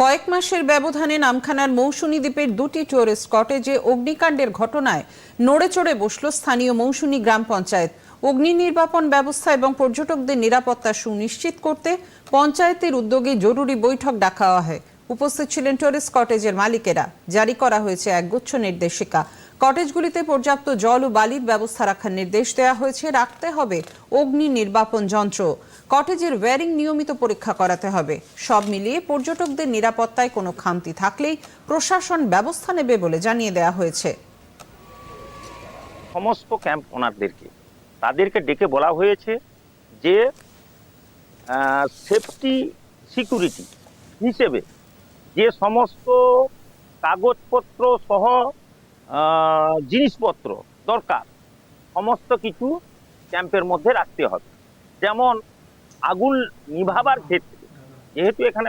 কয়েক মাসের ব্যবধানে নামখানার মৌসুনী দ্বীপের দুটি টুরিস্ট কটেজে অগ্নিকাণ্ডের ঘটনায় নড়ে চড়ে বসল স্থানীয় মৌসুনী গ্রাম পঞ্চায়েত। অগ্নি নির্বাপন ব্যবস্থা এবং পর্যটকদের নিরাপত্তা সুনিশ্চিত করতে পঞ্চায়েতের উদ্যোগে জরুরি বৈঠক ডাকা হয়। উপস্থিত ছিলেন টুরিস্ট কটেজের মালিকেরা। জারি করা হয়েছে একগুচ্ছ নির্দেশিকা। কটেজগুলিতে পর্যাপ্ত জল ও বালির ব্যবস্থা রাখার নির্দেশ দেওয়া হয়েছে। রাখতে হবে অগ্নি নির্বাপন যন্ত্র। কটেজের ওয়্যারিং নিয়মিত পরীক্ষা করাতে হবে। সব মিলিয়ে পর্যটকদের নিরাপত্তায় কোনো খামতি থাকলেই প্রশাসন ব্যবস্থা নেবে বলে জানিয়ে দেওয়া হয়েছে। সমস্ত ক্যাম্প ওনারদেরকে তাদেরকে ডেকে বলা হয়েছে যে সেফটি সিকিউরিটি হিসেবে যে সমস্ত কাগজপত্র সহ জিনিসপত্র দরকার। সমস্ত কিছু ক্যাম্পের মধ্যে রাখতে হবে। যেমন আগুন নিভাবার ক্ষেত্রে, যেহেতু এখানে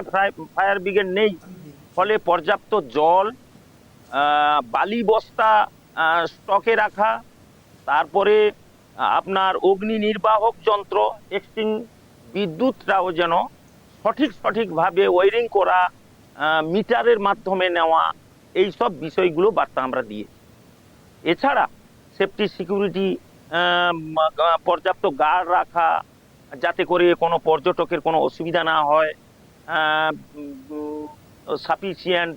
ফায়ার ব্রিগেড নেই, ফলে পর্যাপ্ত জল বালি বস্তা স্টকে রাখা, তারপরে আপনার অগ্নি নির্বাহক যন্ত্র এক্সটিং বিদ্যুৎটাও যেন সঠিক সঠিকভাবে ওয়ারিং করা মিটারের মাধ্যমে নেওয়া, এই সব বিষয়গুলো বার্তা আমরা দিয়েছি। এছাড়া সেফটি সিকিউরিটি পর্যাপ্ত গার্ড রাখা যাতে করে কোনো পর্যটকের কোনো অসুবিধা না হয় সাফিসিয়েন্ট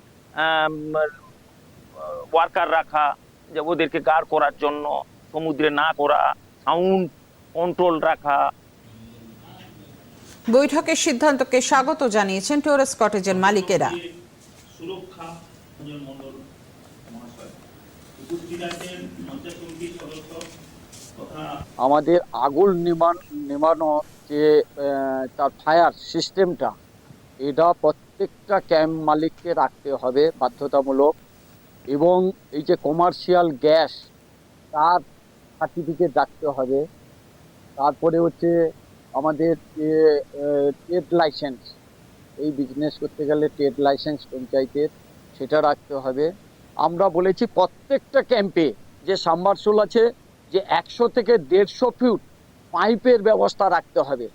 ওয়ার্কার রাখা যে ওদেরকে গার্ড করার জন্য সমুদ্রে না করা সাউন্ড কন্ট্রোল রাখা বৈঠকের সিদ্ধান্তকে স্বাগত জানিয়েছেন টুরিস্ট কটেজের মালিকেরা সুরক্ষা আমাদের আগুন নির্মাণ নির্মাণও যে তার ফায়ার সিস্টেমটা, এটা প্রত্যেকটা ক্যাম্প মালিককে রাখতে হবে বাধ্যতামূলক এবং এই যে কমার্শিয়াল গ্যাস তার সার্টিফিকেট রাখতে হবে। তারপরে হচ্ছে আমাদের যে ট্রেড লাইসেন্স এই বিজনেস করতে গেলে ট্রেড লাইসেন্স পঞ্চায়েতের, সেটা রাখতে হবে। আমরা বলেছি প্রত্যেকটা ক্যাম্পে যে সাম্বারসোল আছে, যে একশো থেকে দেড়শো ফুট পাইপের ব্যবস্থা রাখতে হবে।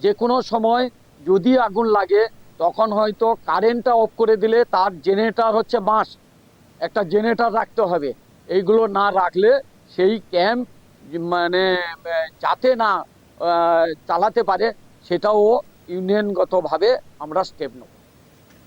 যে কোনো সময় যদি আগুন লাগে, তখন হয়তো কারেন্টটা অফ করে দিলে তার জেনারেটর হচ্ছে বাঁশ। একটা জেনারেটার রাখতে হবে। এইগুলো না রাখলে সেই ক্যাম্প মানে যাতে না চালাতে পারে, সেটাও ইউনিয়নগতভাবে আমরা স্টেপ নেব।